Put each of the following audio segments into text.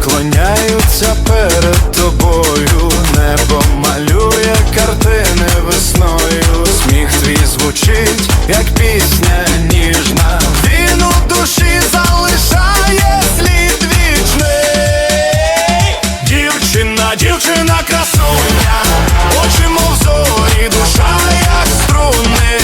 Вклоняються перед тобою, небо малює картини весною, сміх твій звучить, як пісня ніжна. Він у душі залишає слід вічний. Дівчина, дівчина, красуня, очі мов зорі, душа, як струни.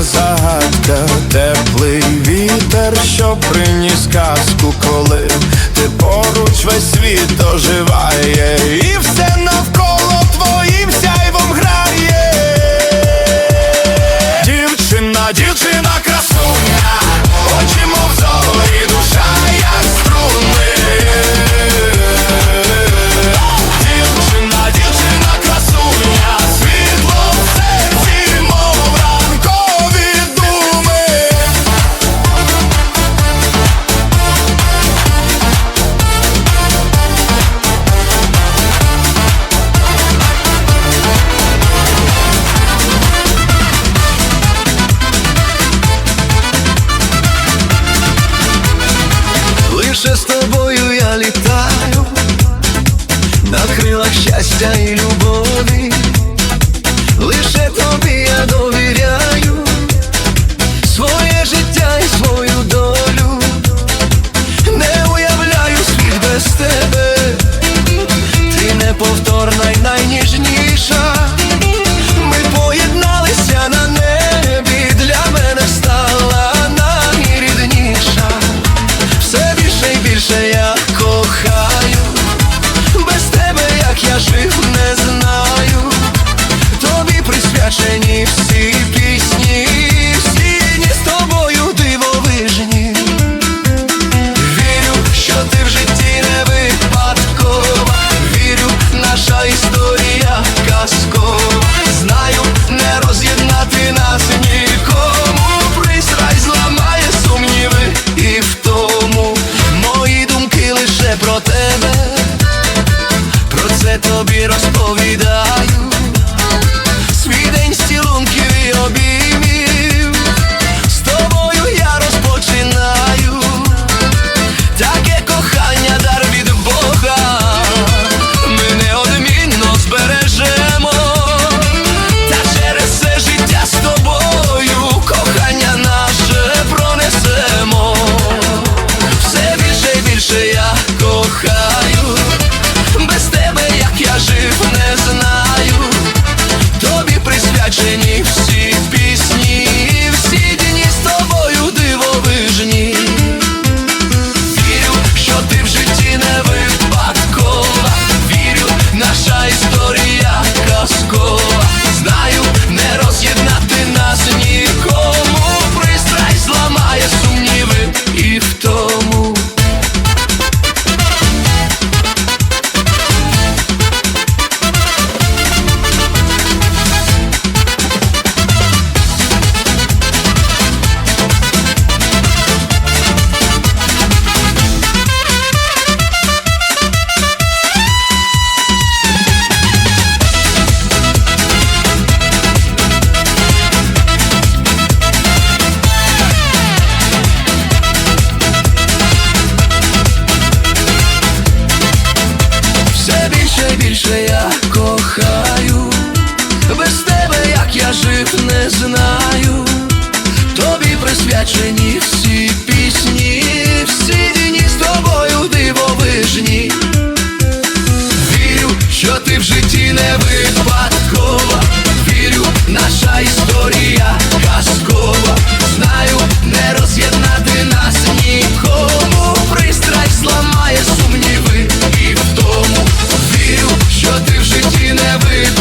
моя загадка, теплий вітер, що приніс казку, коли ти поруч весь світ оживає і все. що ти в житті не випадає.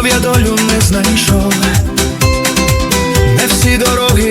шукав, я долю не знайшов, не всі дороги.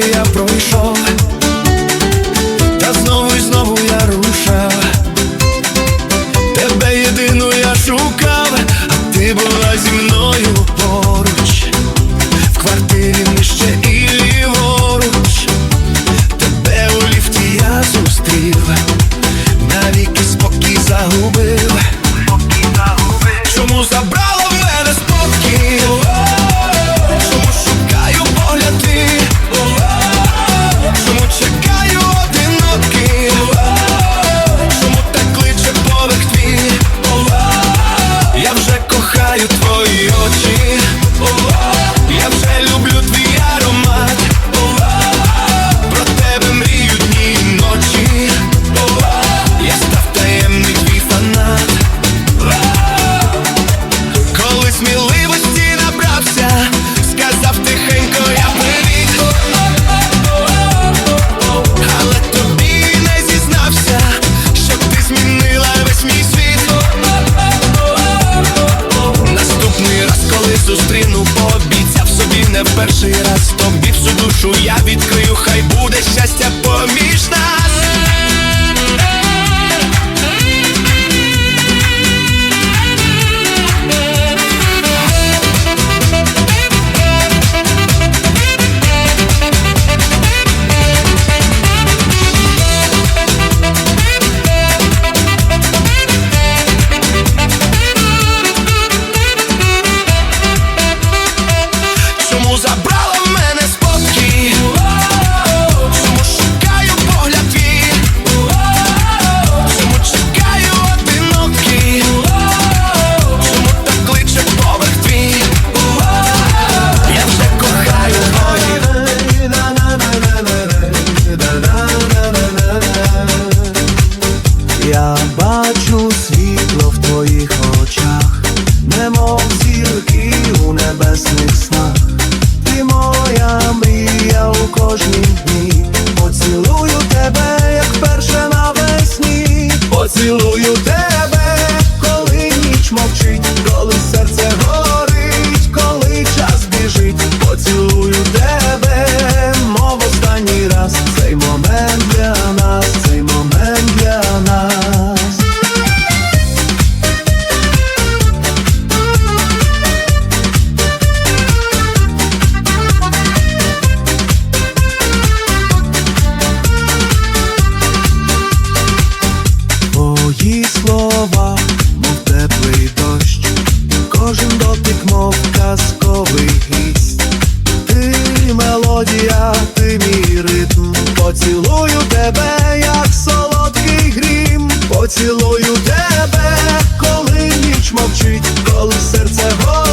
поцілую тебе, як солодкий грім, поцілую тебе, коли ніч мовчить, коли серце горить.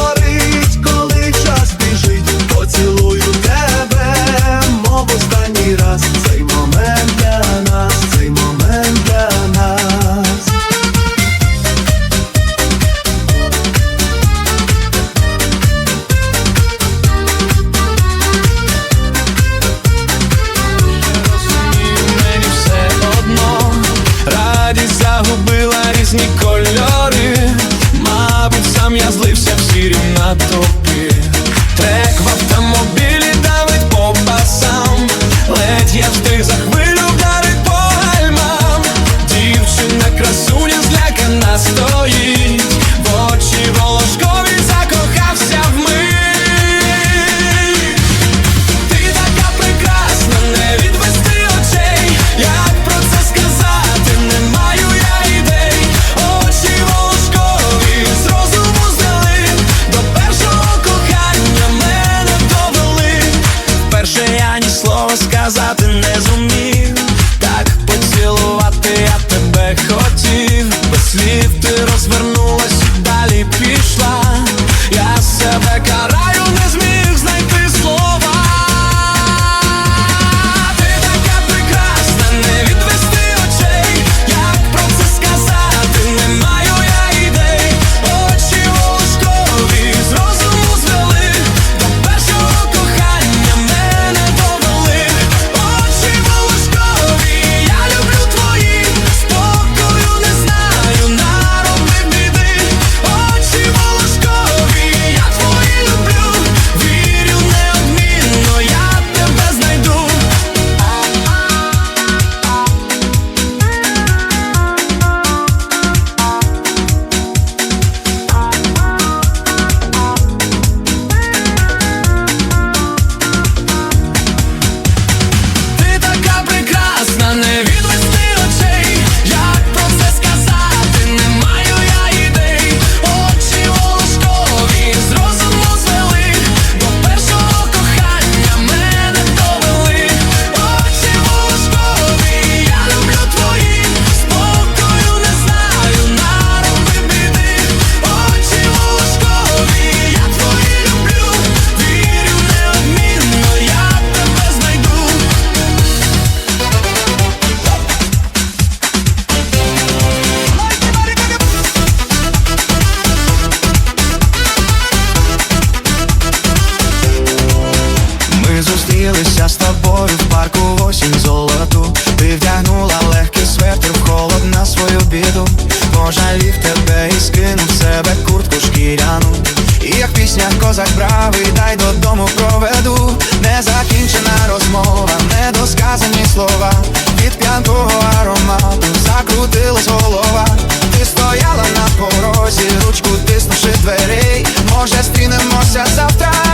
дай додому проведу, незакінчена розмова, недосказані слова, від п'янкого аромату закрутилась голова, ти стояла на порозі, ручку тиснувши дверей, може, стрінемося завтра.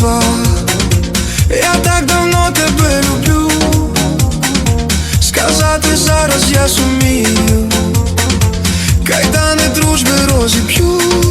чувства, я так давно тебе люблю, сказати зараз я сумію, кайдани дружби розіб'ю.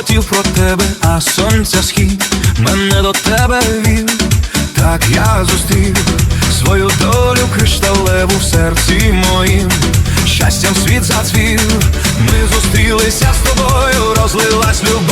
шепотів про тебе, а сонця схід. Мене до тебе вів, так я зустрів свою долю кришталеву в серці моїм, щастям світ зацвів, ми зустрілися з тобою, розлилась любов.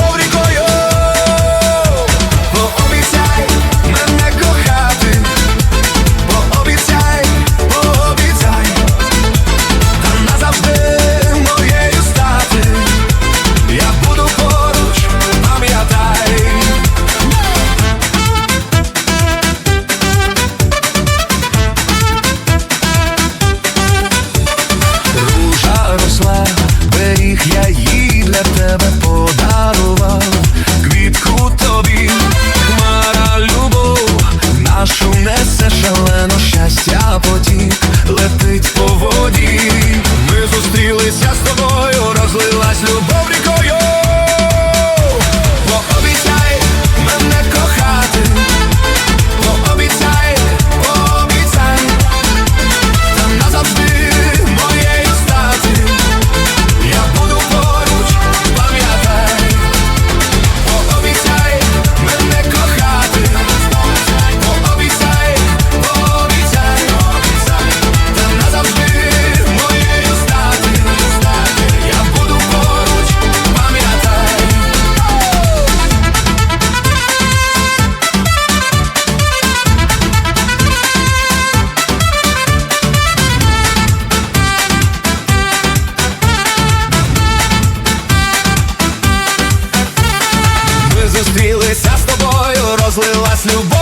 Нас любов